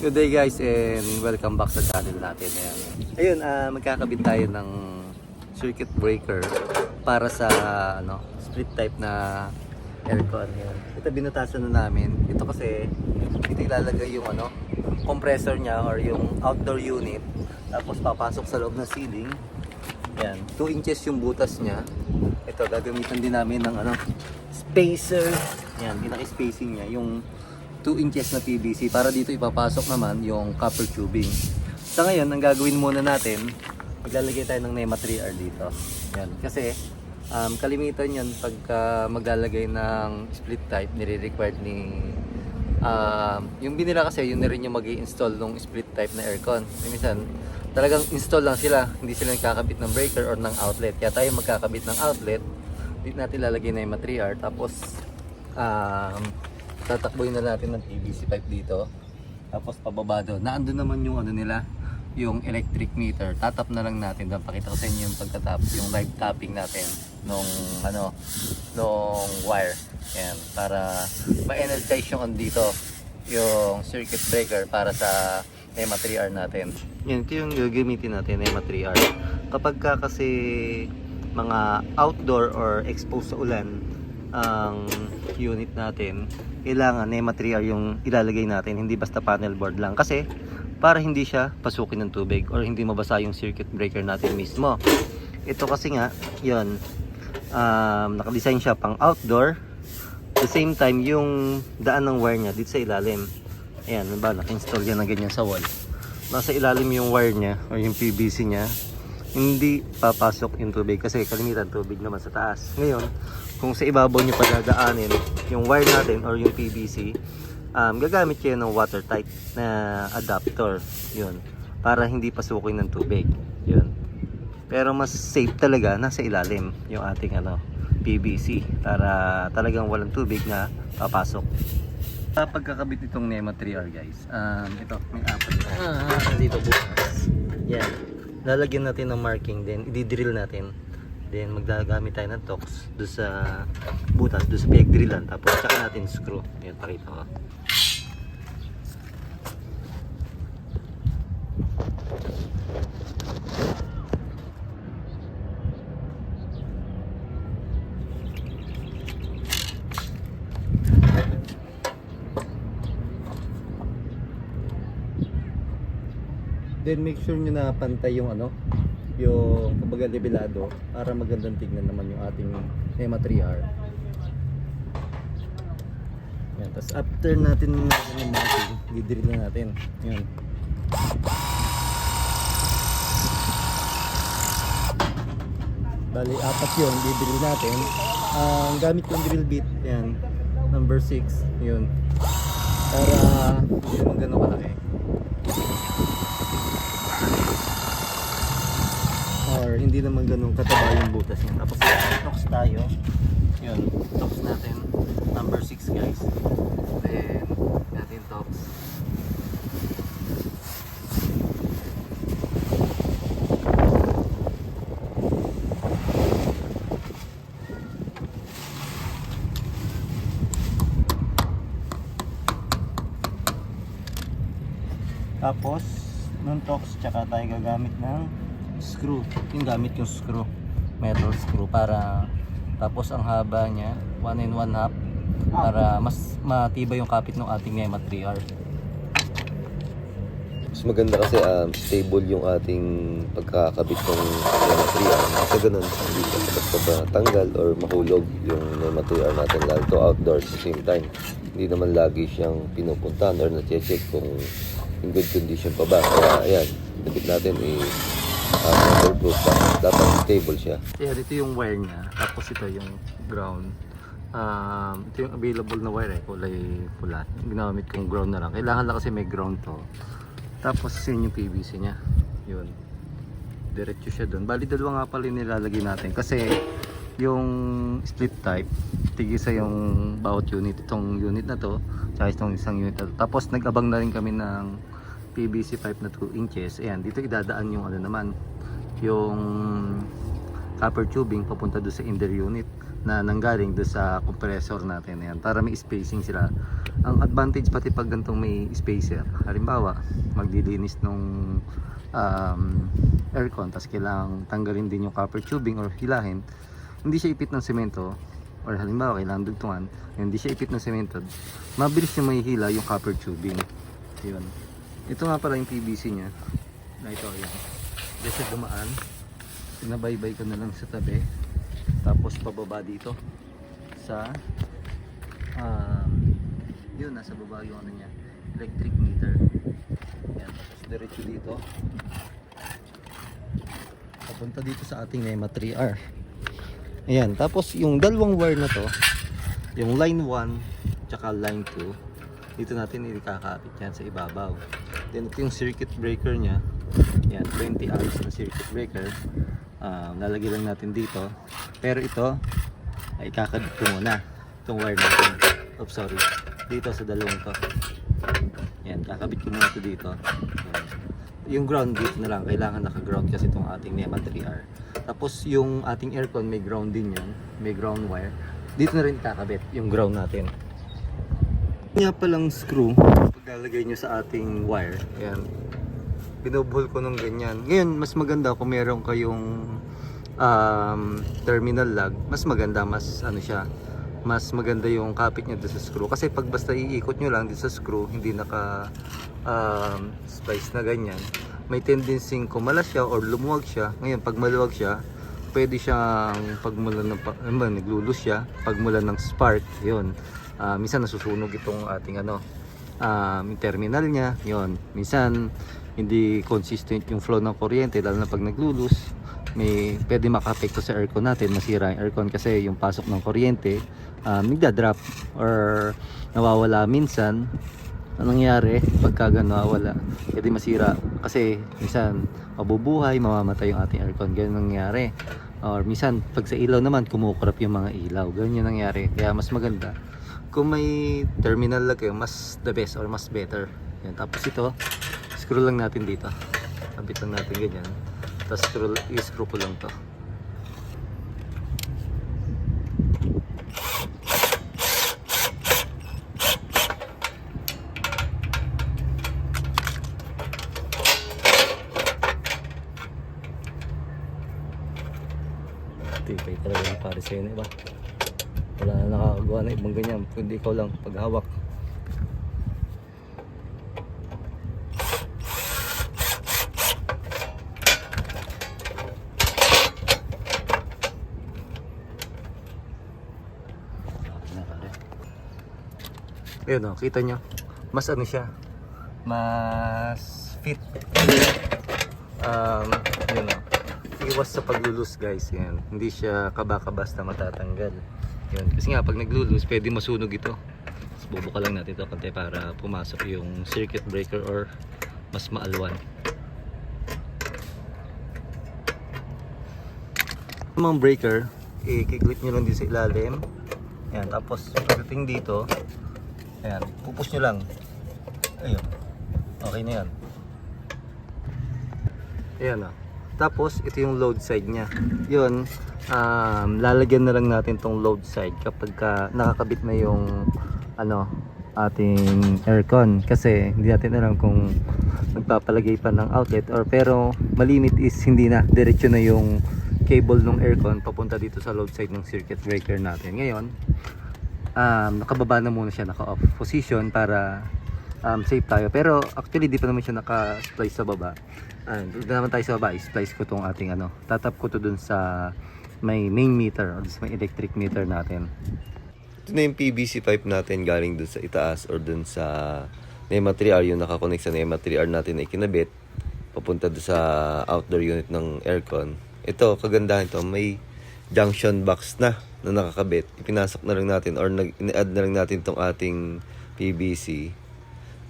Good day guys and welcome back sa channel natin. Ayan, Ayun, ah, magkakabit tayo ng circuit breaker para sa ano, split type na aircon. Ayan. Ito binutasan na namin. Ito kasi dito ilalagay yung ano, compressor niya or yung outdoor unit. Tapos papasok sa loob ng ceiling. Ayan, 2 inches yung butas niya. Ito, gagamitan din namin ng ano, spacer. Ayan, pinaka-spacing niya. Yung 2 inches na PVC para dito ipapasok naman yung copper tubing. Sa ngayon, ang gagawin muna natin, maglalagay tayo ng NEMA 3R dito. Yan. Kasi um, kalimitan yan pagka maglalagay ng split type, nire-required ni um, yung binila kasi yun na rin yung mag install ng split type na aircon. Minsan, talagang install lang sila, hindi sila nagkakabit ng breaker or ng outlet. Kaya tayo magkakabit ng outlet, dito natin lalagay na yung 3R, tapos um, tatakbuhin na natin ng PVC pipe dito. Tapos pababa doon. Naandun naman yung ano nila, yung electric meter. Tatap na lang natin. Doon pakita ko sa inyo yung pagtatap, yung live tapping natin nung ano, nung wire. Yan, para ma-energize yung dito yung circuit breaker para sa NEMA 3R natin. Yan, ito yung gagamitin natin, NEMA 3R. Kapag ka kasi mga outdoor or exposed sa ulan ang unit natin, kailangan NEMA 3R yung ilalagay natin, hindi basta panel board lang. Kasi para hindi siya pasukin ng tubig or hindi mabasa yung circuit breaker natin mismo. Ito kasi nga, yon um, nakadesign siya pang outdoor. The same time, yung daan ng wire niya dito sa ilalim. Ayan, ba, naka-install yan na ganyan sa wall. Nasa ilalim yung wire niya or yung PVC niya. Hindi papasok yung tubig kasi kalimitan tubig naman sa taas. Ngayon, kung sa ibabaw niyo padadaanin yung wire natin or yung PVC, um, gagamit kayo ng watertight na adapter. Yun. Para hindi pasukin ng tubig. Yun. Pero mas safe talaga nasa ilalim yung ating ano, PVC para talagang walang tubig na papasok. Sa pagkakabit itong NEMA 3R guys, um, ito, may apat. Ah, dito bukas. Yan. Lalagyan natin ng marking din, i-drill natin. Then maggagamit tayo ng tox do sa butas, do sa peg-drillan. Tapos tsaka natin screw. Yan, pakita ko. Then make sure nyo na pantay yung ano, yung kumbaga levelado para magandang tignan naman yung ating NEMA 3R. Yan, tapos after natin natin yung marking, didrill na natin. Yan. Bali, apat yun, didrill natin. Ang gamit kong drill bit, yan, number 6, yun. Para hindi naman ganun kalaki. Or hindi naman ganun kataba yung butas niya. Tapos tox tayo. Yun, tox natin. Number 6 guys. Then, natin tox. Tapos, nung tox, tsaka tayo gagamit ng screw. Yung gamit yung screw. Metal screw para tapos ang haba niya 1 and 1 half para mas matibay yung kapit ng ating NEMA 3R. Mas maganda kasi um, stable yung ating pagkakabit ng NEMA 3R. Kasi ganun, hindi ka tanggal or mahulog yung NEMA 3R natin lalo to outdoors at same time. Hindi naman lagi siyang pinupuntahan or na-check kung in good condition pa ba. Kaya ayan, dikit natin i uh, waterproof pa. Dapat stable siya. Kaya dito yung wire niya, tapos ito yung ground. Um, ito yung available na wire eh, kulay pula. Ginamit kong ground na lang. Kailangan lang kasi may ground to. Tapos yun yung PVC niya. Yun. Diretso siya doon. Bali dalawa nga pala yung nilalagay natin. Kasi yung split type, tigisa yung bawat unit. Itong unit na to, tsaka itong isang unit na to. Tapos nag-abang na rin kami ng PVC pipe na 2 inches. Ayan, dito idadaan yung ano naman, yung copper tubing papunta doon sa inner unit na nanggaling doon sa compressor natin. Yan para may spacing sila. Ang advantage pati pag gantong may spacer halimbawa magdilinis nung um, aircon tapos kailangang tanggalin din yung copper tubing or hilahin hindi siya ipit ng semento or halimbawa kailangan dugtungan hindi siya ipit ng semento mabilis niya mahihila yung copper tubing. Yun ito nga pala yung PVC niya. Na ito yan Diyan siya dumaan. Pinabaybay ko na lang sa tabi. Tapos pababa dito. Sa um, yun nasa baba yung ano niya. Electric meter. Yan tapos diretso dito. Papunta dito sa ating NEMA 3R ayan tapos yung dalawang wire na to yung line 1 tsaka line 2 dito natin ikakapit yan sa ibabaw then ito yung circuit breaker nya yan 20 amps na circuit breaker. Ah, lalagay lang natin dito. Pero ito ay kakabit ko muna. Itong wire natin oops sorry. Dito sa dalawang to. Yan kakabit ko muna ito dito. Yan. yung ground dito na lang. Kailangan naka ground kasi itong ating NEMA 3R tapos yung ating aircon may ground din yan. May ground wire. Dito na rin kakabit yung ground natin. Nga palang screw paglalagay nyo sa ating wire ayan binubuhol ko ng ganyan. Ngayon mas maganda kung meron kayong um, terminal lag mas maganda mas ano siya mas maganda yung kapit niya doon sa screw. Kasi pag basta iikot nyo lang dito sa screw hindi naka um, splice na ganyan. May tendency kumalas siya or lumuwag siya. Ngayon pag maluwag siya pwede siyang pagmulan ng ba, naglulus siya pagmulan ng spark. Yun. Ah, minsan nasusunog itong ating ano um, terminal niya yon minsan hindi consistent yung flow ng kuryente lalo na pag naglulus may pwede makapekto sa aircon natin masira yung aircon kasi yung pasok ng kuryente um, nagda-drop or nawawala minsan. Anong nangyari? Pagka gano'n nawawala pwede masira. Kasi minsan mabubuhay mamamatay yung ating aircon. Ganyan nangyari. Or minsan pag sa ilaw naman kumukurap yung mga ilaw. Ganyan nangyari. Kaya mas maganda kung may terminal lag kayo mas the best or mas better. Yan tapos ito screw lang natin dito. Kabit lang natin ganyan. Tapos screw, i-screw ko lang to. Tipay talaga yung pare sa'yo na iba wala na nakakagawa na ibang ganyan kundi ikaw lang paghawak. Ayun o kita nyo. Mas ano siya? Mas fit. Um, yun o iwas sa paglulus guys yan. Hindi siya kabaka basta matatanggal yun. Kasi nga pag naglulus pwede masunog ito. Tapos bubuka lang natin ito konti para pumasok yung circuit breaker or mas maalwan. Mga breaker i-click nyo lang din sa ilalim. Yan tapos pagdating dito ayan pupush nyo lang. Ayun. Okay na yan. Ayan o tapos ito yung load side niya. Yun um, lalagyan na lang natin tong load side kapag ka nakakabit na yung ano ating aircon. Kasi hindi natin alam kung nagpapalagay pa ng outlet or pero malimit is hindi na. Diretso na yung cable ng aircon papunta dito sa load side ng circuit breaker natin. Ngayon um, nakababa na muna siya naka off position para um, safe tayo. Pero actually di pa naman siya naka-splice sa baba. Ah, doon na naman tayo sa baba. I-splice ko tong ating ano tatap ko to dun sa may main meter or may electric meter natin Ito na yung PVC pipe natin galing dun sa itaas or dun sa NEMA 3R yung nakakonect sa NEMA 3R natin na ikinabit papunta dun sa outdoor unit ng aircon. Ito, kagandahan ito, may junction box na na nakakabit. Ipinasok na lang natin or nag, add na lang natin tong ating PVC.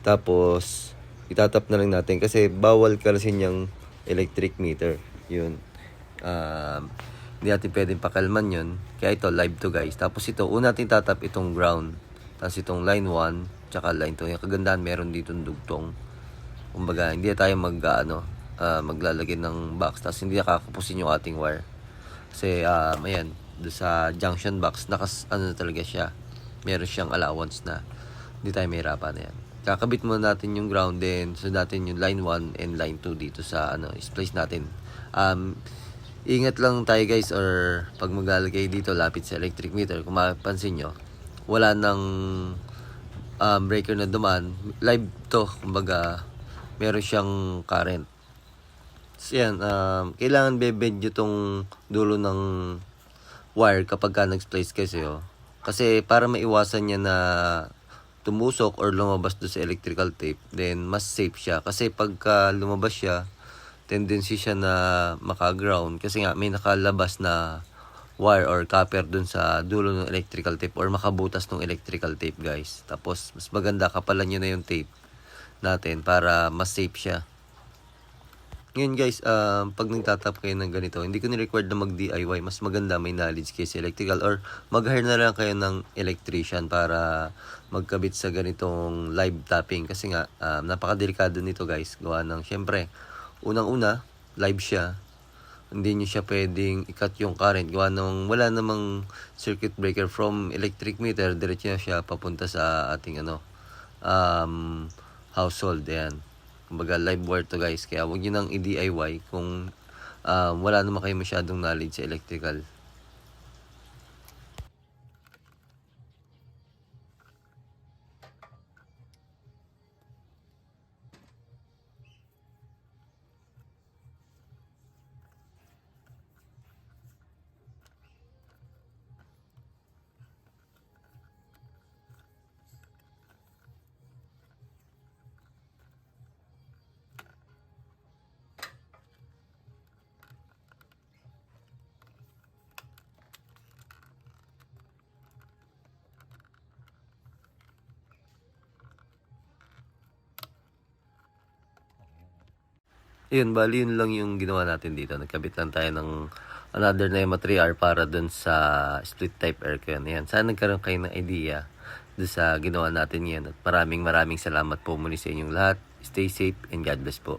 Tapos, itatap na lang natin kasi bawal kalasin yung electric meter. Yun. Um, hindi natin pwedeng pakalman yun. Kaya ito, live to guys. Tapos ito, una natin tatap itong ground. Tapos itong line 1, tsaka line 2. Yung kagandahan, meron dito dugtong. Kumbaga, hindi tayo mag, ano, ah, maglalagay ng box. Tapos hindi nakakapusin yung ating wire. Kasi, um, ayan, doon sa junction box, nakas, ano na talaga siya. Meron siyang allowance na hindi tayo mahirapan yan. Kakabit muna natin yung ground din. So, natin yung line 1 and line 2 dito sa, ano, place natin. Um, ingat lang tayo guys or pag maglalagay dito lapit sa electric meter, kung mapansin nyo, wala nang um, breaker na dumaan. Live to, kumbaga, meron siyang current. So yan, um, kailangan bebed nyo tong dulo ng wire kapag ka nag-splice kasi oh. Kasi para maiwasan niya na tumusok or lumabas do sa electrical tape, then mas safe siya. Kasi pagka lumabas siya, tendency siya na maka-ground kasi nga may nakalabas na wire or copper dun sa dulo ng electrical tape or makabutas ng electrical tape guys. Tapos mas maganda kapalan nyo na yung tape natin para mas safe siya. Ngayon guys, um, pag nagtatap kayo ng ganito, hindi ko ni-required na mag-DIY. Mas maganda may knowledge kayo sa electrical or mag-hire na lang kayo ng electrician para magkabit sa ganitong live tapping. Kasi nga, um, napakadelikado nito guys. Gawa ng, syempre, unang-una, live siya. Hindi nyo siya pwedeng i-cut yung current. Gawa ng wala namang circuit breaker from electric meter. Diretso na siya papunta sa ating ano, um, household. Ayan. Kumbaga live wire to guys. Kaya huwag nyo nang i-DIY kung um, wala naman kayo masyadong knowledge sa electrical. Yun, bali yun lang yung ginawa natin dito. Nagkabit lang tayo ng another NEMA 3R para dun sa split type aircon. Yan, sana nagkaroon kayo ng idea dun sa ginawa natin yan. At maraming maraming salamat po muli sa inyong lahat. Stay safe and God bless po.